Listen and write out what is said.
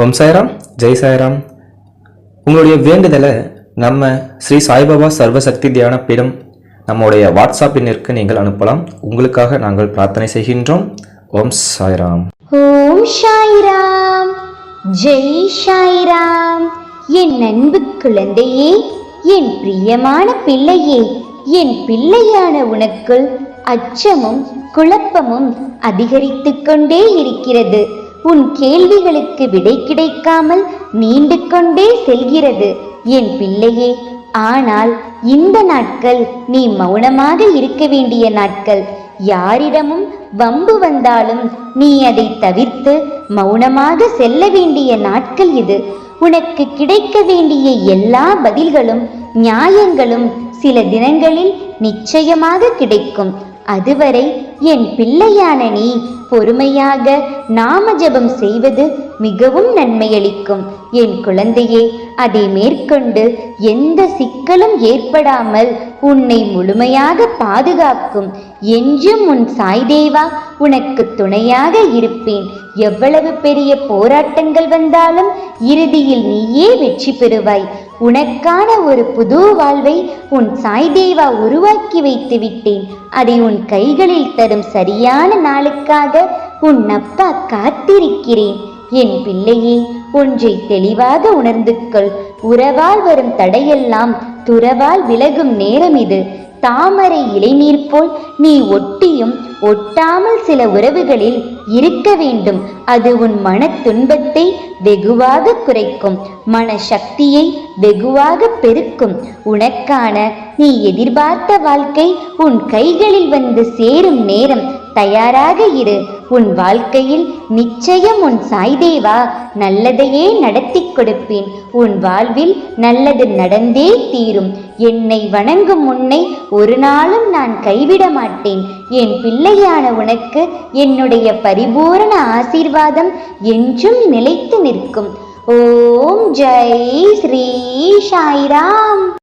ஓம் சாய்ராம் ஜெய் சாய்ராம். உங்களுடைய வேண்டுதலை நம்ம ஸ்ரீ சாய்பாபா சர்வசக்தி தியான பீடம் நம்முடைய வாட்ஸ்அப் எண்ணிற்கு நீங்கள் அனுப்பலாம். உங்களுக்காக நாங்கள் பிரார்த்தனை செய்கின்றோம். ஓம் சாய்ராம். ஓம் சாய்ராம். ஜெய் சாய்ராம். என் அன்பு குழந்தையே என் பிரியமான பிள்ளையே என் பிள்ளையான உனக்குள் அச்சமும் குழப்பமும் அதிகரித்து கொண்டே இருக்கிறது. உன் கேள்விகளுக்கு விடை கிடைக்காமல் நீண்டு கொண்டே செல்கிறது. என் பிள்ளையே ஆனால் இந்த நாட்கள் நீ மௌனமாக இருக்க வேண்டிய நாட்கள். யாரிடமும் வம்பு வந்தாலும் நீ அதை தவிர்த்து மௌனமாக செல்ல வேண்டிய நாட்கள் இது. உனக்கு கிடைக்க வேண்டிய எல்லா பதில்களும் நியாயங்களும் சில தினங்களில் நிச்சயமாக கிடைக்கும். அதுவரை என் பிள்ளையான நீ பொறுமையாக நாம ஜெபம் செய்வது மிகவும் நன்மையளிக்கும். என் குழந்தையே அதை மேற்கொண்டு எந்த சிக்கலும் ஏற்படாமல் உன்னை முழுமையாக பாதுகாக்கும். என்றும் உன் சாய்தேவா உனக்கு துணையாக இருப்பேன். எவ்வளவு பெரிய போராட்டங்கள் வந்தாலும் இறுதியில் நீயே வெற்றி பெறுவாய். உனக்கான ஒரு புது வாழ்வை உன் சாய் தேவா உருவாக்கி வைத்து விட்டேன். அதை உன் கைகளில் தரும் சரியான நாளுக்காக உன் அப்பா காத்திருக்கிறேன். என் பிள்ளையே ஒன்றை தெளிவாக உணர்ந்து கொள் உறவால் வரும் தடையெல்லாம் துறவால் விலகும் நேரம் இது. தாமரை இளைநீர் போல் நீ ஒட்டியும் ஒட்டாமல் சில உறவுகளில் இருக்க வேண்டும். அது உன் மன துன்பத்தை வெகுவாக குறைக்கும். மன சக்தியை வெகுவாக பெருக்கும். உனக்கான நீ எதிர்பார்த்த வாழ்க்கை உன் கைகளில் வந்து சேரும் நேரம் தயாராக இரு. உன் வாழ்க்கையில் நிச்சயம் உன் சாய்தேவா? நல்லதையே நடத்தி கொடுப்பேன். உன் வாழ்வில் நல்லது நடந்தே தீரும். என்னை வணங்கும் உன்னை ஒரு நாளும் நான் கைவிட மாட்டேன். என் பிள்ளையான உனக்கு என்னுடைய பரிபூரண ஆசீர்வாதம் என்றும் நிலைத்து நிற்கும். ஓம் ஜெய் ஸ்ரீ சாய்ராம்.